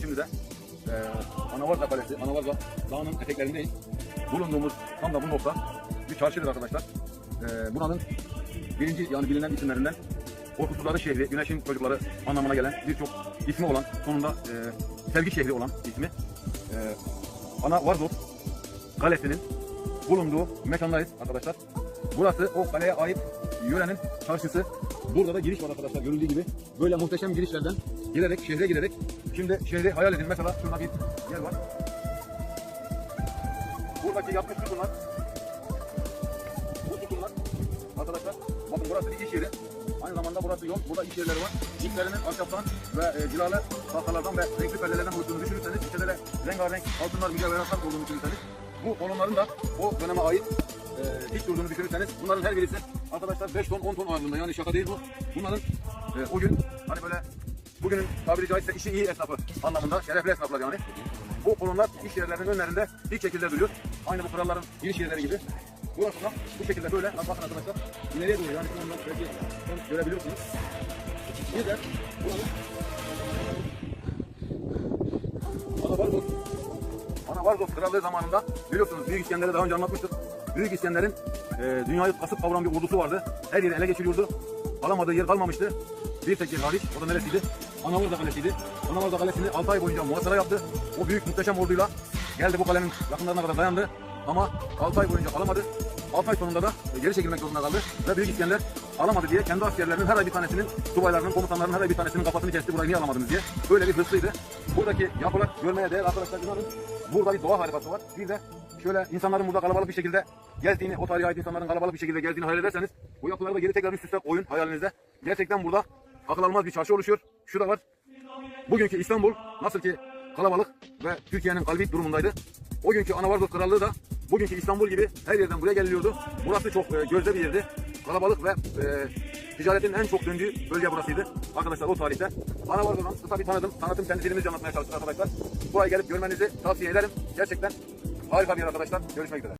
Şimdi de e, Anavarza Kalesi, Anavarza Dağı'nın eteklerindeyiz. Bulunduğumuz tam da bu nokta bir çarşıdır arkadaşlar. E, buranın birinci yani bilinen isimlerinden Korkusuzların şehri, güneşin çocukları anlamına gelen birçok ismi olan, sonunda e, sevgi şehri olan ismi. E, Ana Varzov Kalesi'nin bulunduğu mekandayız arkadaşlar. Burası o kaleye ait yörenin çarşısı. Burada da giriş var arkadaşlar görüldüğü gibi. Böyle muhteşem girişlerden girerek şehre girerek. Şimdi şehri hayal edin. Mesela şurada bir yer var. Buradaki yapmış sütunlar. Bu sütunlar arkadaşlar. Bakın burası bir iş yeri. Aynı zamanda burası yol. Burada iş yerleri var. İşlerinin ahşaptan ve e, cilalı tahtalardan ve renkli perdelerden oluştuğunu düşünürseniz, içinde de rengarenk altınlar, mücevheratlar olduğunu düşünürseniz, bu kolonların da o döneme ait e, dik durduğunu düşünürseniz, bunların her birisi arkadaşlar 5 ton, 10 ton ağırlığında. Yani şaka değil bu. Bunların e, o gün hani böyle bugünün tabiri caizse işi iyi esnafı anlamında, şerefli esnaflar yani. Bu kolonlar iş yerlerinin önlerinde dik şekilde duruyor. Aynı bu kralların giriş yerleri gibi. Burası da bu şekilde böyle. Bakın arkadaşlar ileriye doğru yani şu belki görebiliyorsunuz. Bir de buranın Ana Barbaros. Ana Barbaros krallığı zamanında biliyorsunuz Büyük İskender'e daha önce anlatmıştık. Büyük İskender'in e, dünyayı kasıp kavuran bir ordusu vardı. Her yeri ele geçiriyordu. Alamadığı yer kalmamıştı. Bir tek yer hariç. O da neresiydi? Anavarza Kalesi'ydi. Anavarza Kalesi'ni 6 ay boyunca muhasara yaptı. O büyük muhteşem orduyla geldi bu kalenin yakınlarına kadar dayandı. Ama 6 ay boyunca alamadı. 6 ay sonunda da geri çekilmek zorunda kaldı. Ve Büyük İskender alamadı diye kendi askerlerinin her ay bir tanesinin, subaylarının, komutanlarının her ay bir tanesinin kafasını kesti burayı niye alamadınız diye. Böyle bir hırslıydı. Buradaki yapılar görmeye değer arkadaşlar inanın. Burada bir doğa harikası var. Bir de şöyle insanların burada kalabalık bir şekilde gezdiğini, o tarihe ait insanların kalabalık bir şekilde gezdiğini hayal ederseniz bu yapıları da geri tekrar üst üste koyun hayalinizde. Gerçekten burada akıl almaz bir çarşı oluşuyor. Şu da var. Bugünkü İstanbul nasıl ki kalabalık ve Türkiye'nin kalbi durumundaydı. O günkü Anavardos Krallığı da bugünkü İstanbul gibi her yerden buraya geliniyordu. Burası çok e, gözde bir yerdi. Kalabalık ve e, ticaretin en çok döndüğü bölge burasıydı. Arkadaşlar o tarihte. Anavardos'tan kısa bir tanıdım. Tanıtım kendi dilimizce anlatmaya çalıştık arkadaşlar. Buraya gelip görmenizi tavsiye ederim. Gerçekten harika bir yer arkadaşlar. Görüşmek üzere.